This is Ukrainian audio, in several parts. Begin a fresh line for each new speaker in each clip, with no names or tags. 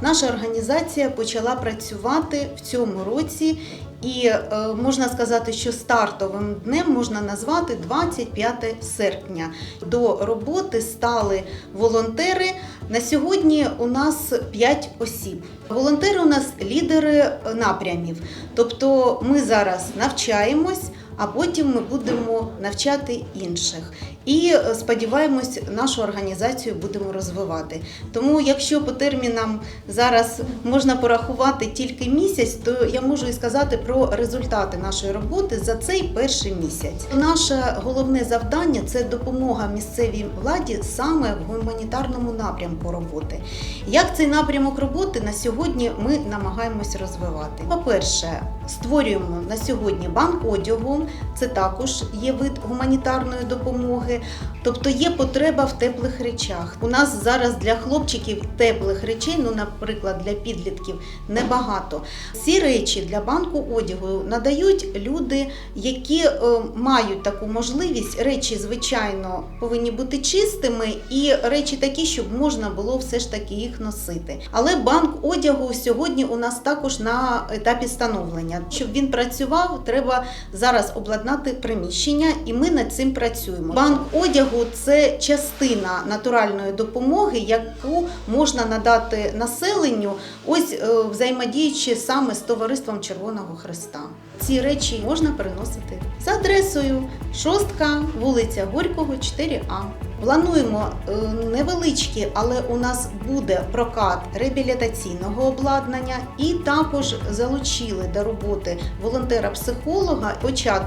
Наша організація почала працювати в цьому році, і е, можна сказати, що стартовим днем можна назвати 25 серпня. До роботи стали волонтери. На сьогодні у нас 5 осіб. Волонтери у нас лідери е, напрямів. Тобто ми зараз навчаємось, а потім ми будемо навчати інших. І е, сподіваємось, нашу організацію будемо розвивати. Тому, якщо по термінам зараз можна порахувати тільки місяць, то я можу і сказати про результати нашої роботи за цей перший місяць. Наше головне завдання це допомога місцевій владі саме в гуманітарному напрямку роботи. Як цей напрямок роботи на сьогодні ми намагаємось розвивати? По-перше, створюємо на сьогодні банк одягу, це також є вид гуманітарної допомоги. Тобто є потреба в теплих речах. У нас зараз для хлопчиків теплих речей, ну, наприклад, для підлітків, небагато. Ці речі для банку одягу надають люди, які е, мають таку можливість. Речі, звичайно, повинні бути чистими, і речі такі, щоб можна було все ж таки їх носити. Але банк одягу сьогодні у нас також на етапі становлення. Щоб він працював, треба зараз обладнати приміщення, і ми над цим працюємо. Банк одягу це частина натуральної допомоги, яку можна надати населенню, ось е, взаємодіючи саме з товариством Червоного Христа. Ці речі можна переносити за адресою шостка, вулиця Горького, 4А. Плануємо е, невеличкі, але у нас буде прокат реабілітаційного обладнання, і також залучили до роботи волонтера-психолога.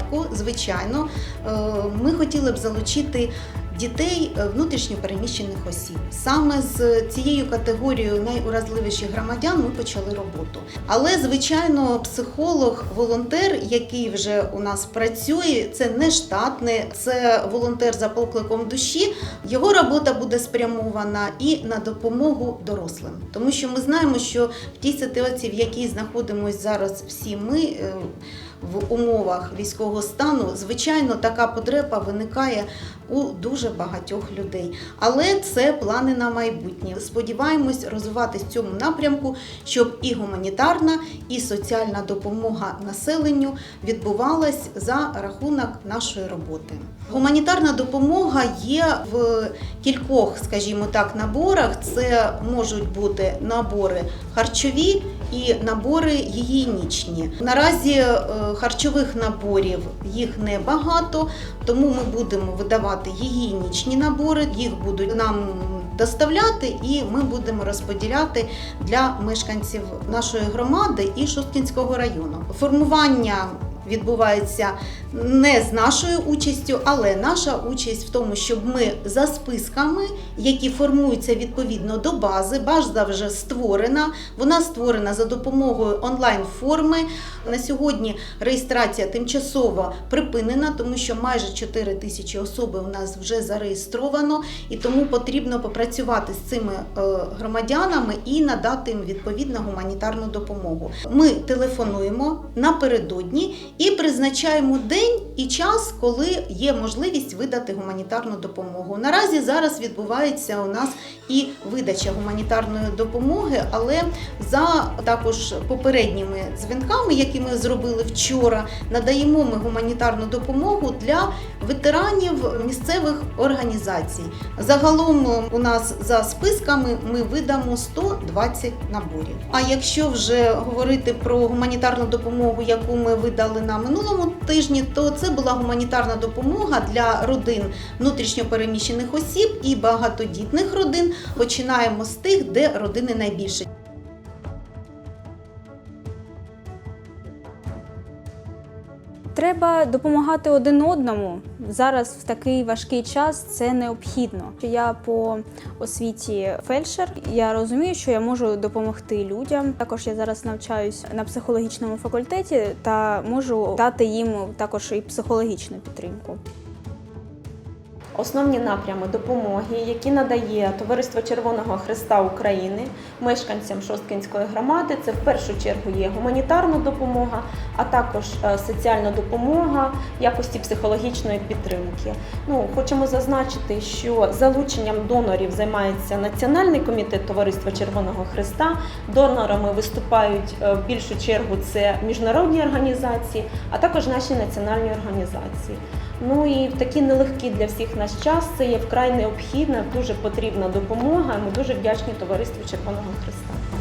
Спочатку, звичайно, е, ми хотіли б залучити дітей е, внутрішньо переміщених осіб. Саме з цією категорією найуразливіших громадян ми почали роботу. Але, звичайно, психолог, волонтер, який вже у нас працює, це не штатний, це волонтер за покликом душі. Його робота буде спрямована і на допомогу дорослим, тому що ми знаємо, що в тій ситуації, в якій знаходимося зараз всі ми. В умовах військового стану, звичайно, така потреба виникає у дуже багатьох людей. Але це плани на майбутнє. Сподіваємось розвиватись в цьому напрямку, щоб і гуманітарна, і соціальна допомога населенню відбувалась за рахунок нашої роботи. Гуманітарна допомога є в кількох, скажімо так, наборах. Це можуть бути набори харчові і набори гігієнічні. Наразі е, харчових наборів їх небагато, тому ми будемо видавати гігієнічні набори. Їх будуть нам доставляти, і ми будемо розподіляти для мешканців нашої громади і Шосткінського району. Формування відбувається не з нашою участю, але наша участь в тому, щоб ми за списками, які формуються відповідно до бази, база вже створена. Вона створена за допомогою онлайн-форми. На сьогодні реєстрація тимчасово припинена, тому що майже 4 тисячі особи у нас вже зареєстровано, і тому потрібно попрацювати з цими е, громадянами і надати їм відповідну гуманітарну допомогу. Ми телефонуємо напередодні і призначаємо день і час, коли є можливість видати гуманітарну допомогу. Наразі зараз відбувається у нас і видача гуманітарної допомоги, але за також попередніми дзвінками, які ми зробили вчора, надаємо ми гуманітарну допомогу для ветеранів місцевих організацій. Загалом у нас за списками ми видамо 120 наборів. А якщо вже говорити про гуманітарну допомогу, яку ми видали на минулому тижні, то це була гуманітарна допомога для родин внутрішньопереміщених осіб і багатодітних родин. Починаємо з тих, де родини найбільше.
Треба допомагати один одному. Зараз в такий важкий час це необхідно. Я по освіті фельдшер. Я розумію, що я можу допомогти людям. Також я зараз навчаюсь на психологічному факультеті та можу дати їм також і психологічну підтримку.
Основні напрями допомоги, які надає Товариство Червоного Христа України мешканцям Шосткинської громади, це в першу чергу є гуманітарна допомога, а також е, соціальна допомога якості психологічної підтримки. Ну, хочемо зазначити, що залученням донорів займається Національний комітет Товариства Червоного Христа. Донорами виступають е, в більшу чергу це міжнародні організації, а також наші національні організації. Ну і в такі нелегкі для всіх наш час це є вкрай необхідна, дуже потрібна допомога. Ми дуже вдячні Товариству Червоного Христа.